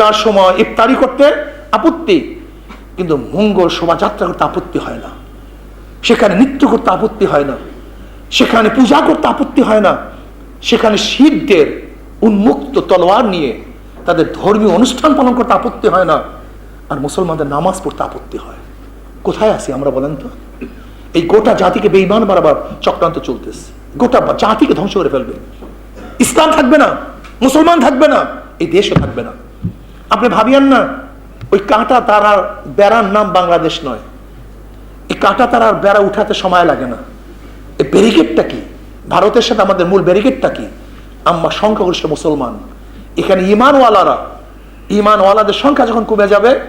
রোজার সময় ইফতারি করতে আপত্তি, কিন্তু মঙ্গল শোভাযাত্রা করতে আপত্তি হয় না। সেখানে নৃত্য করতে আপত্তি হয় না। সেখানে পূজা করতে আপত্তি হয় না। সেখানে শিবদের উন্মুক্ত তলোয়ার নিয়ে তাদের ধর্মীয় অনুষ্ঠান পালন করতে আপত্তি হয় না। আর মুসলমানদের নামাজ পড়তে আপত্তি হয়। কোথায় আছি আমরা বলেন তো? এই গোটা জাতিকে বেইমান বারবার চক্রান্ত চলতেছে। গোটা জাতিকে ধ্বংস করে ফেলবে। ইসলাম থাকবে না, মুসলমান থাকবে না, এই দেশও থাকবে না। আপনি ভাবিয়েন না, ওই কাঁটা তারার বেড়ার নাম বাংলাদেশ নয়। এই কাঁটা তারার বেড়া উঠাতে সময় লাগে না। এই ব্যারিকেডটা কি? ভারতের সাথে আমাদের মূল ব্যারিকেডটা কি? আমরা সংখ্যাগরিষ্ঠ মুসলমান। এখানে ইমানওয়ালারা, ইমানওয়ালাদের সংখ্যা যখন কমে যাবে,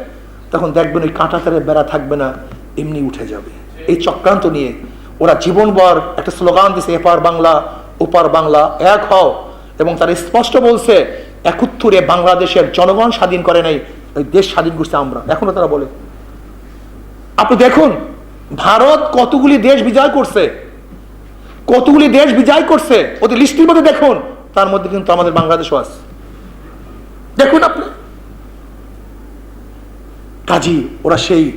তখন দেখবেন ওই কাঁটা তারের বেড়া থাকবে না, এমনি উঠে যাবে। এই চক্রান্ত নিয়ে ওরা জীবনভর একটা স্লোগান দিছে, এপার বাংলা, ওপার বাংলা, এক হও। এবং তারা স্পষ্ট বলছে একত্তরে বাংলাদেশের জনগণ স্বাধীন করে নাই, ওই দেশ স্বাধীন করছে আমরা। এখনও তারা বলে। আপনি দেখুন, ভারত কতগুলি দেশ বিজয় করছে, কতগুলি দেশ বিজয় করছে, ওদের লিস্টির মধ্যে দেখুন, তার মধ্যে কিন্তু আমাদের বাংলাদেশও আছে। দেখুন আপনি। কাজী, ওরা সেই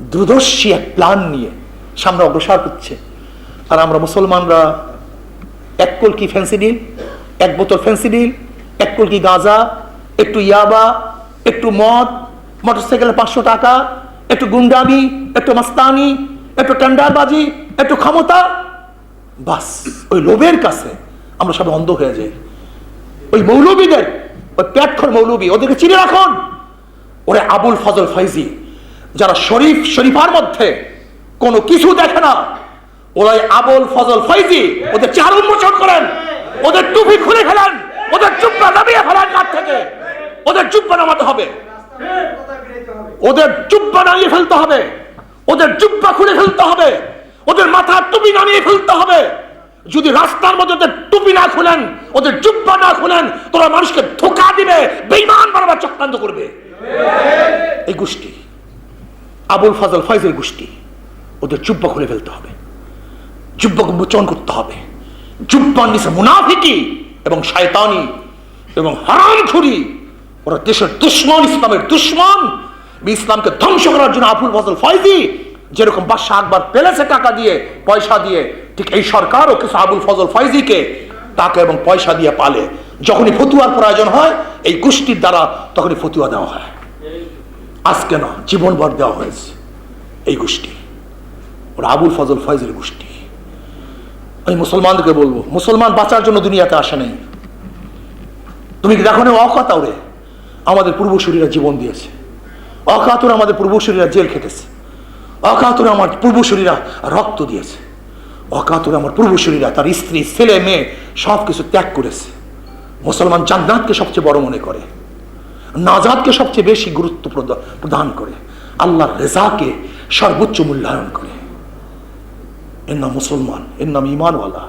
দূরদর্শী এক প্ল্যান নিয়ে সামনে অগ্রসর করছে আর আমরা মুসলমানরা, এক কলকি ফেন্সিডিল এক বোতল ফেন্সিডিল, এক কলকি গাঁজা, একটু ইয়াবা, একটু মদ, মোটরসাইকেলে পাঁচশো টাকা, একটু গুন্ডামি, একটু মাস্তানি, একটু টেন্ডারবাজি, একটু ক্ষমতা। বাস, ওই লোভের কাছে আমরা সবাই অন্ধ হয়ে যাই। ওই মৌলবীদের, ওই প্যাটখর মৌলবী, ওদেরকে চিনে রাখুন। ওরে আবুল ফজল ফাইজি যারা শরীফ শরীফার মধ্যে কোনো কিছু দেখে না, ওরাই আবুল ফজল ফাইজি ওদের চেহারা উন্মোচন করেন। ওদের টুপি খুলে ফেলেন, ওদের চুপ্পা নামিয়ে ফেলান কাঠ থেকে। ওদের চুপ্পা নামাতে হবে। ওদের জুব্বা নামিয়ে ফেলতে হবে। ওদের জুব্বা খুলে ফেলতে হবে। ওদের মাথার টুপি নামিয়ে ফেলতে হবে। যদি রাস্তার মধ্যে ওদের টুপি না খুলেন, ওদের জুব্বা না খুলেন, তোরা মানুষকে ধোকা দিবে বেইমান বারবার চক্রান্ত করবে। এই গোষ্ঠী, আবুল ফাজল ফয়জের গোষ্ঠী, ওদের জুব্বা খুলে ফেলতে হবে। জুব্বা মোচন করতে হবে। জুব্বার নিচে মুনাফিকি এবং শয়তানি এবং হারামখুরি ওরা দেশের দুশ্মন, ইসলামের দুশ্মন। ইসলামকে ধ্বংস করার জন্য আবুল ফজল ফয়জি যেরকম বাদশাহ আকবর পেলেছে টাকা দিয়ে, পয়সা দিয়ে, ঠিক এই সরকারও কিছু আবুল ফজল ফয়জিকে টাকা এবং পয়সা দিয়ে পালে। যখনই ফতুয়ার প্রয়োজন হয়, এই গোষ্ঠীর দ্বারা তখনই ফতুয়া দেওয়া হয়। আজকে না, জীবনভর দেওয়া হয়েছে এই গোষ্ঠী। ওরা আবুল ফজল ফয়জের গোষ্ঠী। আমি মুসলমানদেরকে বলব, মুসলমান বাঁচার জন্য দুনিয়াতে আসে নাই। তুমি কি দেখো না অকাতাওরে আমাদের পূর্বসূরীরা জীবন দিয়েছে? অকাতুরে আমাদের পূর্বসূরীরা জেল খেটেছে। অকাতুরে আমার পূর্বসূরীরা রক্ত দিয়েছে। অকাতুরে আমার পূর্বসূরীরা তার স্ত্রী, ছেলে, মেয়ে সব কিছু ত্যাগ করেছে। মুসলমান জান্নাতকে সবচেয়ে বড় মনে করে। নাজাদকে সবচেয়ে বেশি গুরুত্ব প্রদ- প্রদান করে। আল্লাহর রেজাকে সর্বোচ্চ মূল্যায়ন করে। এর নাম মুসলমান এর নাম ইমানওয়ালা